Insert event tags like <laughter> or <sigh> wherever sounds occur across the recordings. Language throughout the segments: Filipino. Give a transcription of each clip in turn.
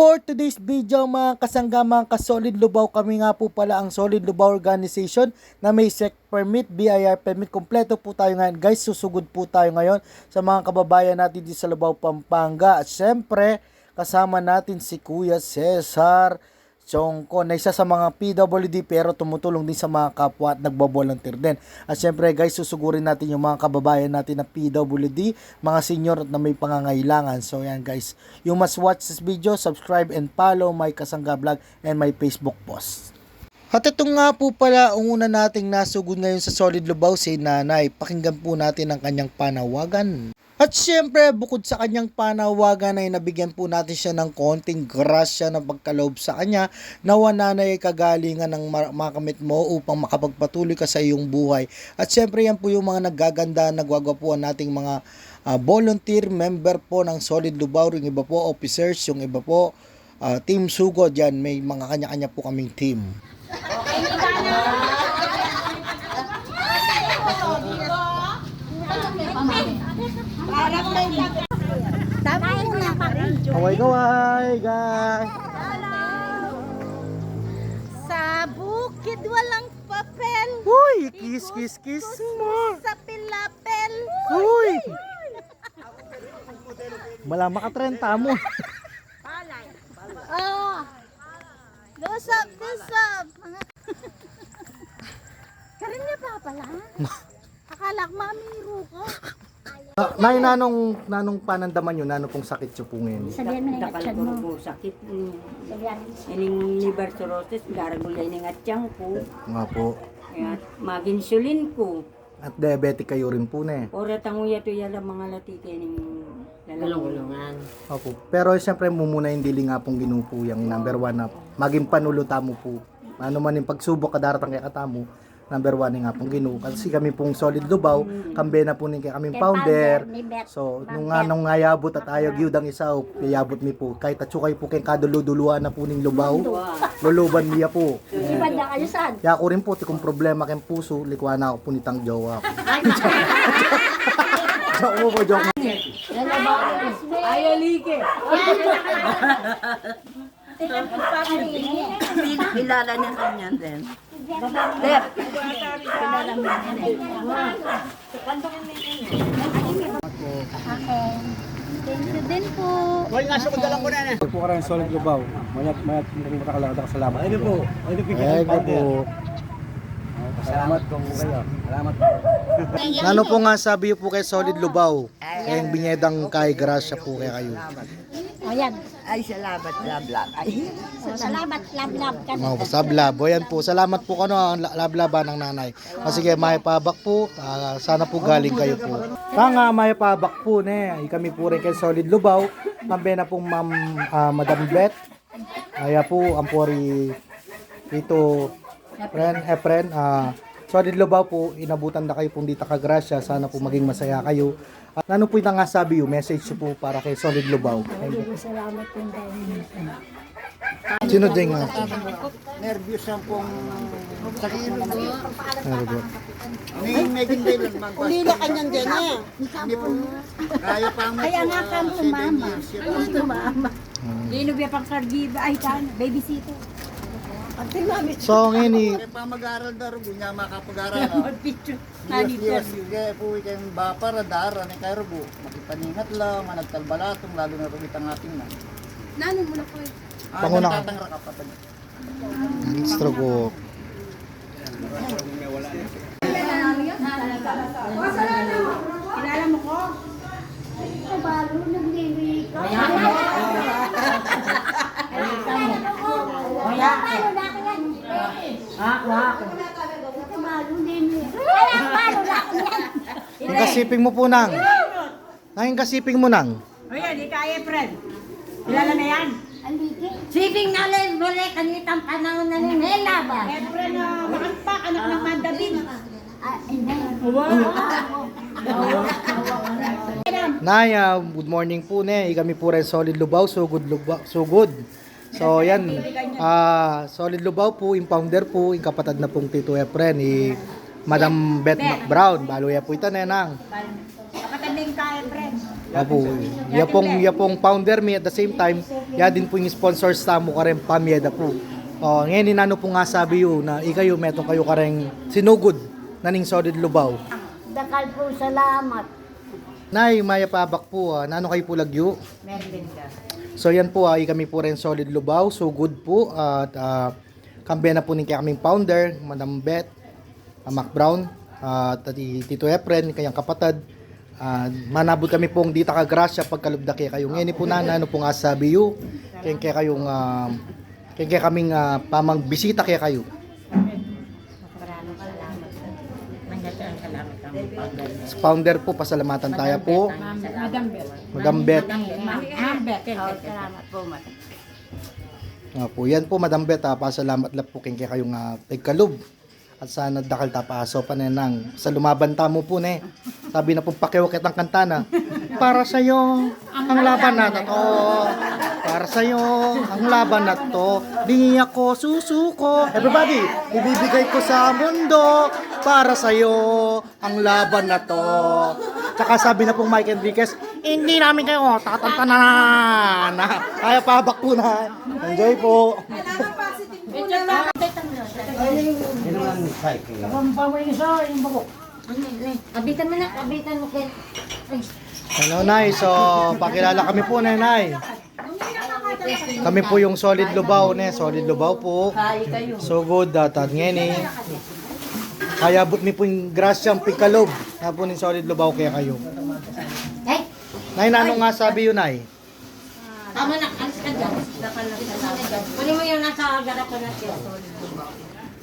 For today's video mga kasangga mga kasolid lubaw kami nga po pala ang Solid Lubaw Organization na may SEC permit, BIR permit. Kompleto po tayo ngayon guys. Susugod po tayo ngayon sa mga kababayan natin dito sa Lubaw, Pampanga. At syempre kasama natin si Kuya Cesar Chongko na isa sa mga PWD pero tumutulong din sa mga kapwa at nagbabolunteer din. At syempre guys, susugurin natin yung mga kababayan natin na PWD, mga senior at na may pangangailangan. So yan guys, you must watch this video, subscribe and follow my Kasangga Vlog and my Facebook post. At ito nga po pala ang una nating nasugod ngayon sa Solid Lubaw si Nanay. Pakinggan po natin ang kanyang panawagan. At syempre, bukod sa kanyang panawagan ay nabigyan po natin siya ng konting grasya na pagkaloob sa kanya nawa nanay ay kagalingan ng ma- makamit mo upang makapagpatuloy ka sa iyong buhay. At syempre yan po yung mga naggaganda, nagwagwapuan nating mga ah, volunteer member po ng Solid Lubaw, yung iba po officers, yung iba po ah, team sugod yan, may mga kanya-kanya po kaming team. Dami mo na pa rin. Kaway-kaway, guys! Sa bukid walang papel. Uy, kiss, kiss, kiss mo! Sa pilapel. Uy! Wala makatrenta mo. Oh. Lusap, lusap. Karin niya pa pala. <laughs> Akala ko mamiro ko. Ah, nay, nanong, nanong panandaman yun, nanong pong sakit yun po ngayon. Sabihan mo na Dakal yung ko mo. po sakit. mm. Sabihan Ining liver cirrhosis, garagulay ning atyang ko. Nga po. Kaya mag-insulin ko. At diabetic kayo rin po na eh. Ora tanguya to yala mga lati kay ning lalong Opo. Pero siyempre mumuna yung dili nga pong ginupo yung number one na maging panuluta mo po. Ano man yung pagsubok kadaratang kay katamo, number one yung nga pong ginu. Kasi kami pong solid lubaw, kambe na po ni kaming founder. So, nung nga nung ngayabot at ayaw gyud ang isaw, yayabot mi po. Kahit atsukay po kay kaduluduluan na po ning lubaw, luluban niya po. Ibad na kayo saan? Ya ako rin po, ti kung problema kay puso, likwana ako po nitang jowa ko. <laughs> Joke mo po, joke mo. Ayaw like. Kilala niya kanya din. Kilala mo Okay. Thank you din po. po ka rin solid lubaw. Mayat mayat hindi mo nakalakad ka salamat. Ayun po. Ayun po. Ay, po. Salamat po kayo. Salamat po. Ano po nga sabi po kay Solid Lubaw? Kayang binyedang kay Gracia po kay kayo. O yan. Ay, salamat, lab, lab. Ay, O, salamat, love, love ka. Mga po, sablab. O yan po, salamat po kano ang la- lablaba ng nanay. O sige, may pabak po. Ah, sana po galing kayo po. Tanga, may pabak po ne. Ay, kami po rin kay Solid Lubaw. Kambe na pong ma'am ah, Madam Bet. Kaya po, ang pori dito, friend, eh, friend, ah, Solid Lubaw po, inabutan na kayo pong dito ka Gracia. Sana po maging masaya kayo. At ano po yung nga sabi yung message po para kay Solid Lubaw? Salamat po. Sino din nga? nervyos ang pong sakit mo naman. Po? May naging day lang mag Ulila ka niyan din eh. Hindi po. Kaya pa mo Kaya nga ah, tumama. Tumama. Lino biya pang kargiba. Ay, kan, babysitter. So, ngayon eh, Kaya pa mag-aaral daw, gunya makapag-aaral. <laughs> Picture. Yes, yes, kaya po kayong bapara, dara, ni kayo po. Makipaningat lang, managtalbalatong, lalo na rumit ang ating na. Nano mo na ko eh. Ah, Panguna ka. nagtatangra ka pa tayo. stroke. Kilala mo ko? Balo, naglilito. Kaya palo na ako yan. Ako, ako. Balo din. Kaya palo na ako yan. Ang kasiping mo po nang. Ang kasiping mo nang. O yan, di kaya, friend. Kilala na yan? Siping na rin, muli, kanitang panahon na ni Nela ba? Friend, uh, makampak, anak ng Mandabin. Ah, hindi. Naya, good morning po ne. Kami po rin Solid Lubaw, so good Lubaw, so good. So yan, ah Solid Lubaw po, yung founder po, yung kapatid na pong Tito Efren, ni Madam Beth Brown. Balo ya po ito nenang. Kapatid din kaya, friend. Opo. Ya pong, ya pong founder mi at the same time, ya din po yung sponsors sa mo karen pamyeda po. Oh, ngayon inano po nga sabi yo na ikayo metong kayo kareng sinugod naning solid lubaw. Dakal po salamat. Nay, maya pabak po, ah. nano kayo po lagyo? So yan po, ay kami po rin solid lubaw, so good po. At uh, kambiyan na po ni kaming founder, Madam Beth, ah, Mac Brown, at uh, Tito Efren, kayang kapatid. Uh, manabot kami pong dita ka grasya pagkalubda kay kayo. Ngayon po na, ano po nga sabi yo, kaya kaya kayong, uh, kaya kaya kaming uh, pamang bisita kaya kayo. Founder po, pasalamatan tayo po. Madam Beth. Madam Beth. Ma'am Beth. Oh, salamat po, madam. Ah, po, yan po Madam Bet, ah, pasalamat lang po kay kayong uh, pagkalob. At sana dakal tapaso pa na nang sa lumaban ta mo po ne. Sabi na po pakiwa kitang kanta na. Para sa iyo ang laban na to. Para sa iyo ang laban na to. Di ako susuko. Everybody, ibibigay ko sa mundo para sa iyo ang laban na to. Tsaka sabi na pong Mike Enriquez, hindi namin kayo tatantanan. <laughs> Kaya pabak po na. Enjoy po. Kabitan mo na, kabitan mo kay... Ay, Hello, Nay. So, pakilala kami po, Nay. Kami po yung Solid Lubaw, ne. Solid Lubaw po. Kayo. So good, datad ngeni. Kaya but mi po yung grasyang pikalob. Na po ni Solid Lubaw kaya kayo. Ay, Nay, nano nga sabi yun, Nay? tama na, alis ka dyan. Kunin mo yung nasa garapan na siya.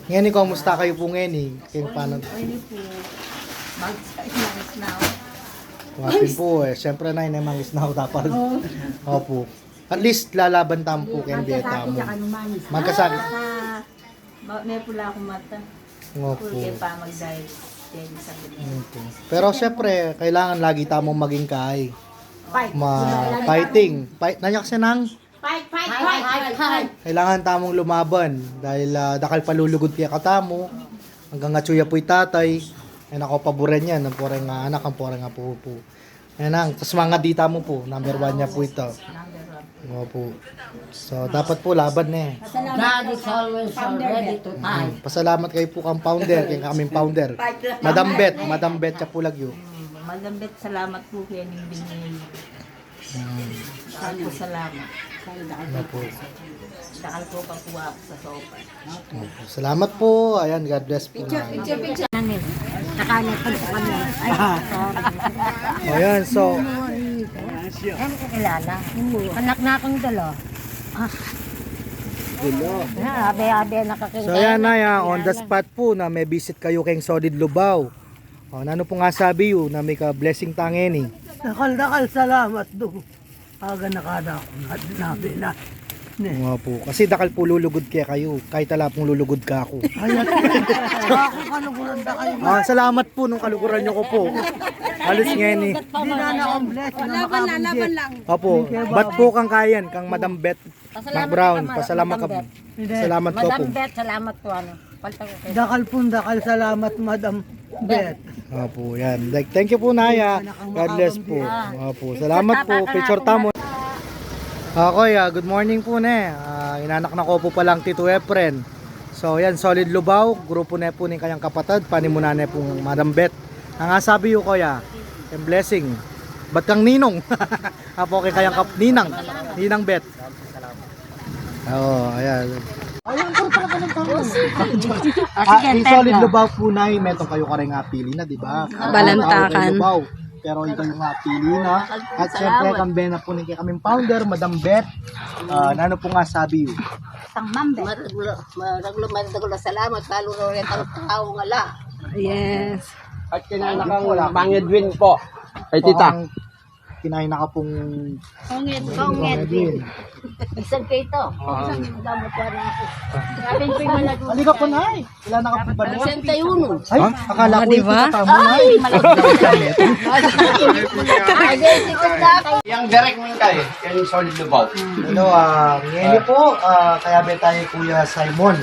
Ngeni, kumusta kayo po ngeni? Kaya paano? Wapin po eh. Siyempre, Nay, na mangis na ako dapat. Opo. At least lalaban tam po kay Beta mo. Magkasakit. Ah, ma- may pula akong mata. Opo. Pulke pa mag-diet. Then, sabi niya. Opo. Pero syempre, kailangan lagi tamong maging kay. Ma fighting. Fight na kasi nang Fight, fight, fight, fight, fight. kailangan tamong lumaban dahil ah, dakal palulugod kaya katamo hanggang nga tsuya po'y tatay ay nako paboren yan ang poreng nga anak ang poreng nga po po yan ang tas mga dita mo po number one niya po ito Oo po so dapat po laban na eh God is always ready to fight. pasalamat kayo po kang founder kay kaming founder Madam Bet Madam Bet siya po lagyo Magambit salamat po kay Ning Dingil. Saan po salamat. Ano po. Dakal po ako sa sopa. Opo. salamat po ayan God bless po Namin. Nakanit ko sa kanya. Ay, sorry. <laughs> ayan so Ano ko kilala? Anak na akong dalo. Ah. Ah, abe-abe nakakilala. So ayan na ya, on the spot po na may visit kayo kay Solid Lubao. O, ano po nga sabi yun na may ka-blessing tangeni. Nakal-nakal salamat do. Aga nakada ako na na. Nga po. Kasi dakal po lulugod kaya kayo. Kahit ala pong lulugod ka ako. Ayat. <laughs> Ako kanugulan da kayo. Ah, salamat po nung kaluguran nyo ko po. Halos nga ni. Di na na akong bless na makabunjit. Opo, ba't po kang kayan, kang Madam Beth Mac Brown. Pasalamat ka. Salamat po po. Madam Bet, salamat po ano. Dakal pun dakal salamat Madam Bet. Opo, yan. Like, thank you po, Naya. God bless po. Opo, salamat po. Picture tamo. Okay, ah, good morning po ne. Ah, inanak na ko po palang Tito Efren. So, yan, Solid Lubaw. Grupo na po ni kanyang kapatid. Panimuna na pong Madam Bet. Ang nga sabi ko, kuya, yung blessing. Ba't kang ninong? <laughs> Apo kay kayang kap ninang. Ninang Bet. Oo, oh, ayan. Ayun, puro pala ka ng tanong. Ah, Solid Lubaw po na, metong kayo ka rin nga pili na, di ba? Balantakan. Lubaw. Pero ikaw yung nga pili na. At syempre, kambe na po ni kaming founder, Madam Beth. Ah, ano po nga sabi yun? Maraglo salamat. Lalo na rin ang tao nga la. At kinanakang Pangedwin po. Kay tita. Kinain na ka pong Kongit, Edwin. Isang kayo ito. Isang gamot pa rin ako. Ko yung malag. Halika po na eh. Ilan na ka po ba na? Senta yun. Ay, akala ko ito katamo na Ay, Kuda. Yang direct mo kayo. Yung solid lubaw. Ano, ah, ngayon po, ah, kaya ba tayo Kuya Simon.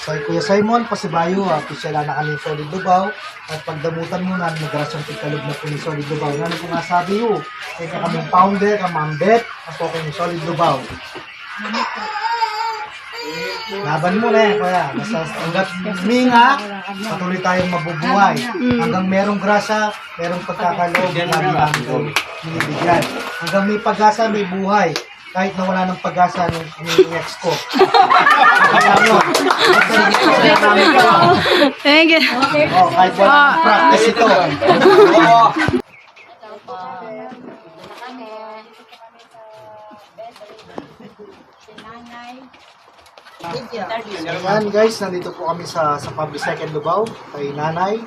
So, Kuya Simon, pasibayo, uh, pisyala na kami Solid Dubaw. At pagdamutan mo na, nagrasyong tigkalog na po ni Solid Dubaw. Ano po nga sabi yo? Kaya kaming founder, kamambet, ang po kayo ni Solid Dubaw. Laban mo na eh, kuya. Basta hanggat minga, patuloy tayong mabubuhay. Hanggang merong grasa, merong pagkakaloob, kayo binibigyan. Hanggang may pag-asa, may buhay. Kahit na wala ng pag-asa ng ng ex ko. Thank you. Oh, kahit wala ng practice ito. Ayan guys, nandito po kami sa sa Public Second Lubao kay nanay.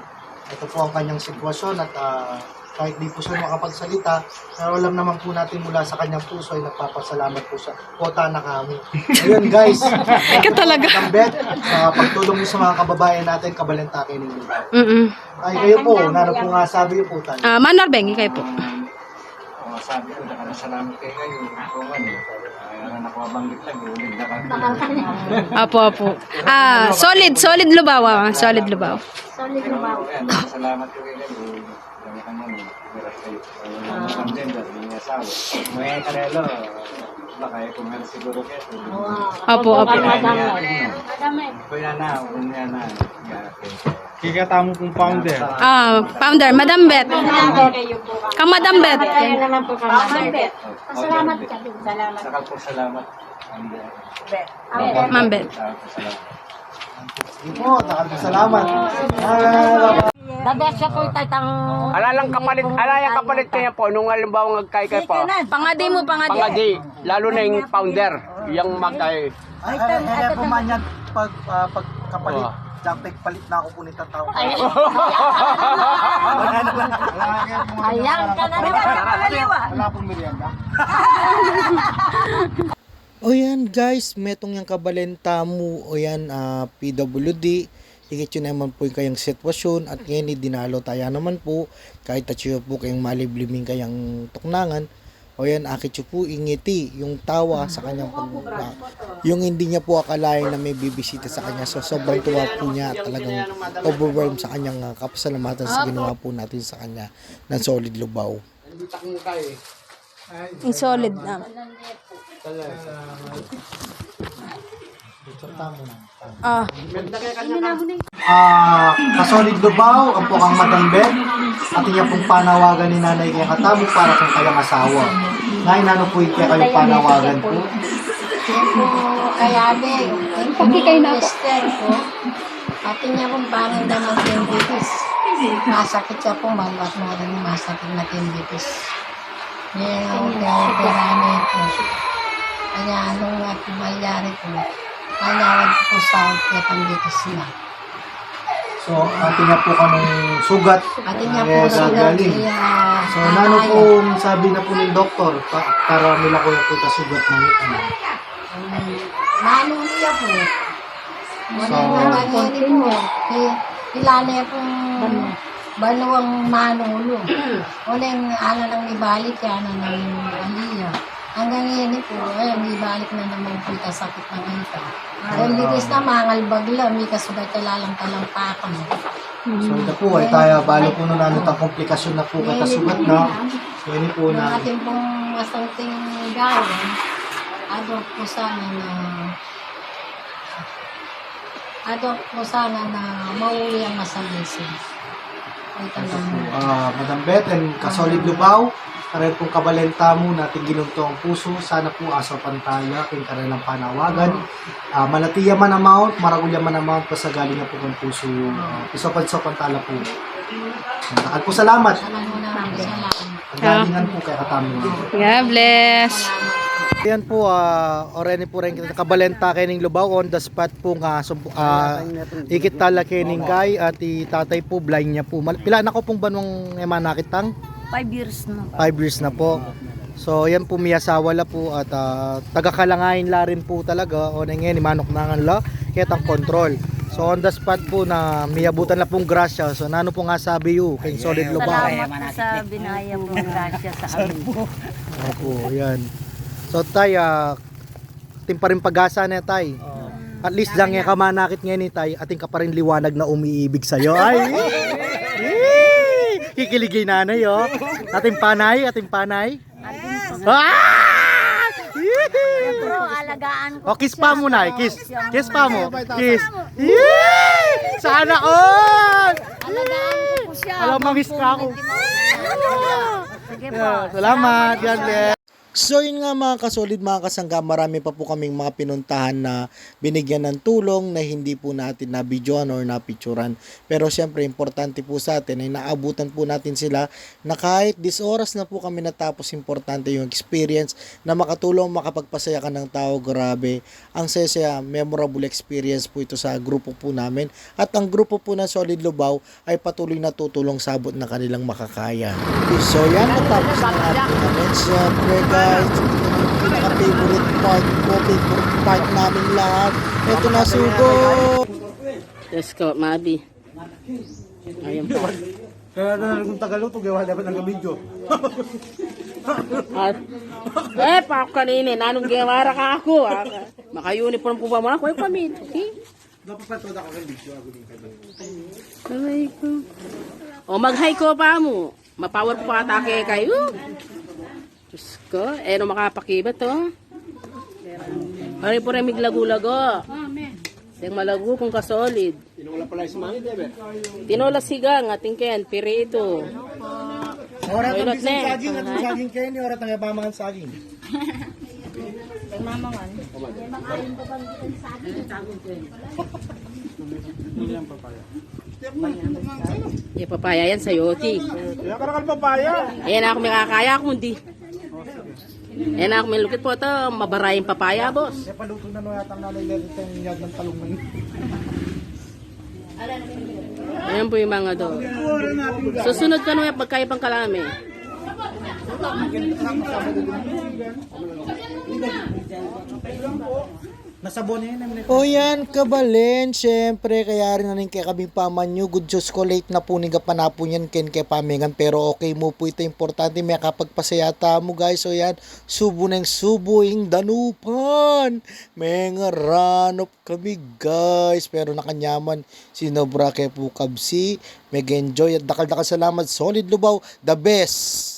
Ito po ang kanyang sitwasyon at ah, kahit di po siya makapagsalita, pero alam naman po natin mula sa kanyang puso ay nagpapasalamat po siya. Kota na kami. Ayun guys, <laughs> Ikaw talaga. ang bet sa pagtulong mo sa mga kababayan natin, kabalentake ninyo. Mm-mm. Ay kayo po, nano po nga sabi po tayo. Ah, Manor Beng, kayo po. Oh, sabi ko, nakasalamat kayo ngayon. Kung ano, kaya na nakabanggit lang, ulit na kami. Apo, apo. Ah, solid, solid lubaw. Ah. Solid lubaw. Ayan, nakasalamat ko kayo ngayon. Kaya ka mo, meron kayo. Naman din, dahil may asawa. May karelo, baka kung ano siguro kayo. Apo, apo. Kuya na, kuya na. Kikata mo pong founder. Ah, founder, Madam Bet. Kang Madam Bet. Kaya naman po kami. Salamat ka din. Salamat. Saka po salamat. Ma'am Bet. Saka po salamat. Yun po, salamat. Dadas siya ko tatang... Alalang kapalit, alayang kapalit kaya po, nung halimbawa ngagkay kay po, Pangadi mo, pangadi. pangadi, lalo na yung founder, yung magkay, Ay, ay, ay, pumanyan pag ah, pagkapalit. Jampeg palit na ako po nitong tao. <laughs> Ayan ka na naman. Wala pong merienda. <laughs> o yan guys, metong yung kabalenta mo o yan ah, PWD. Higit yun naman po yung kayang sitwasyon at ngayon dinalo tayo naman po. Kahit at yun po kayong malibliming kayang tuknangan. O yan akit yun po ingiti yung tawa sa kanyang pag ah, yung hindi niya po akalain na may bibisita sa kanya. So sobrang tuwa po niya at talagang overwhelmed sa kanyang uh, kapasalamatan sa ginawa po natin sa kanya ng solid lubaw. Yung solid na. Ah, Ah, kasolid Lubao, ang pukang madambet, at iya pong panawagan ni nanay kay katamo para kung kayang asawa. Ngayon, ano po yung kaya kayong panawagan po? Kaya din. Pagki kayo na Esther ko. Pati niya kung parang daw ng tinditis. Masakit siya po, malwat mo rin yung masakit na tinditis. Ngayon ako kaya pirami ko. Kaya anong nga pumayari ko po sa tinditis na. So, atin niya po kanong sugat. Pati niya Kaya po sugat, kaya So, nano po sabi na po ng doktor pa, para nila ko yung po sugat ng ano. Manong niya po. So. Ki- Kilala niya pong banuang manulo. Muna yung ano nang ibalik yan, ano nang aliya. Hanggang yun po, ayun, ibalik na naman po yung sakit ng ita. Dahil bitis na mangalbag lang, may kasugat ka lalang talampakan. So, ito po ay tayo, balo po nung ano tang komplikasyon na po kata sugat na. So, yun po na. ating pong masanting gawin, adok po sana na adok po sana na mauwi ang masalisin. Ito Ito lang. ah, Madam Beth and Kasolid Lubao, karet pong kabalenta mo natin ginunto ang puso, sana po aso pantaya, king karet ng panawagan. Ah, malatiya man amount, maragulya man amount, pasagaling na po ng puso, uh, isopan-sopan tala po. At po salamat. Ang galingan po kay Katami. God bless. Ayan po, uh, already po rin kabalenta kening lubaw on the spot po nga uh, ikit tala kay at i tatay po blind niya po. Mal- Pila na ko pong banwang ema nakitang? Five years na. 5 years na po. So yan po miyasawa la po at uh, taga-kalangain la rin po talaga o na ngayon manok na nga la ketang control. So on the spot po na miyabutan na pong grasya. So nano po nga sabi yu kay solid lubaw. Salamat po sa binaya po grasya sa amin. Opo, yan. So tay, uh, tim pa rin pag-asa na tay. At least dyan nga ka manakit ngayon ni tayo, ating ka pa rin liwanag na umiibig sa'yo. Ay! <laughs> Kikiligay nanay, oh. Ating panay, ating panay. Ah! Bro, alagaan ko. O, kiss pa mo, Nay. Kiss. Kiss pa mo. Kiss. Yee! Sana all! Alagaan ko po siya. Alam, mamiss ka ako. Sige po. Salamat. God bless. So yun nga mga kasolid, mga kasangga, marami pa po kaming mga pinuntahan na binigyan ng tulong na hindi po natin nabidyoan or napicturan. Pero siyempre, importante po sa atin ay naabutan po natin sila na kahit dis oras na po kami natapos, importante yung experience na makatulong, makapagpasaya ka ng tao, grabe. Ang saya memorable experience po ito sa grupo po namin. At ang grupo po ng Solid Lubao ay patuloy na tutulong sabot na kanilang makakaya. So yan, natapos na natin. Siyempre guys, pinaka-favorite part ko, favorite part namin lahat. Ito na sugo! Let's go, Mabi. Ayun pa. Kaya na kung tagaluto, gawa dapat ng video. <laughs> Eh, pa ako kanina, nanong gewara ka ako. ah. Maka-uniform po ba mo ako? Ay, pamit. Okay? Dapat pa ito ako ng video. Ako din kayo. Aray ko. O, mag-hi ko pa mo. Mapower po atake kayo. Diyos ko, eh, no makapakibat to. Hari po rin miglago-lago. Siyang malago kung kasolid. Tinola pala ismani, Debe. Tinola sigang, ating ken, piri ito. Ora tang bisang na eh. saging, at saging kayo ni ora tang yapamangan saging. Yung papaya yan sa yoti. Kaya ka papaya. Ayan ako may kakaya ako Ayan ako may lukit po ito. Mabarayang papaya, boss. Kaya paluto na no yata Lerita yung niyag ng talong na yun. Ayan po yung mga do. Susunod ka nung pagkaya pang kalami. Nasabon na yun. O yan, kabalen. Siyempre, kaya rin na rin kay kami pamanyo. Good Diyos ko, late na po ni kapanapo niyan ken kay pamingan. Pero okay mo po ito. Importante, may kapagpasayata mo guys. O yan, subo ng subo yung danupan. May nga ranop kami guys. Pero nakanyaman, sinobra kay po kabsi. Mega enjoy at dakal-dakal salamat. Solid Lubaw, the best.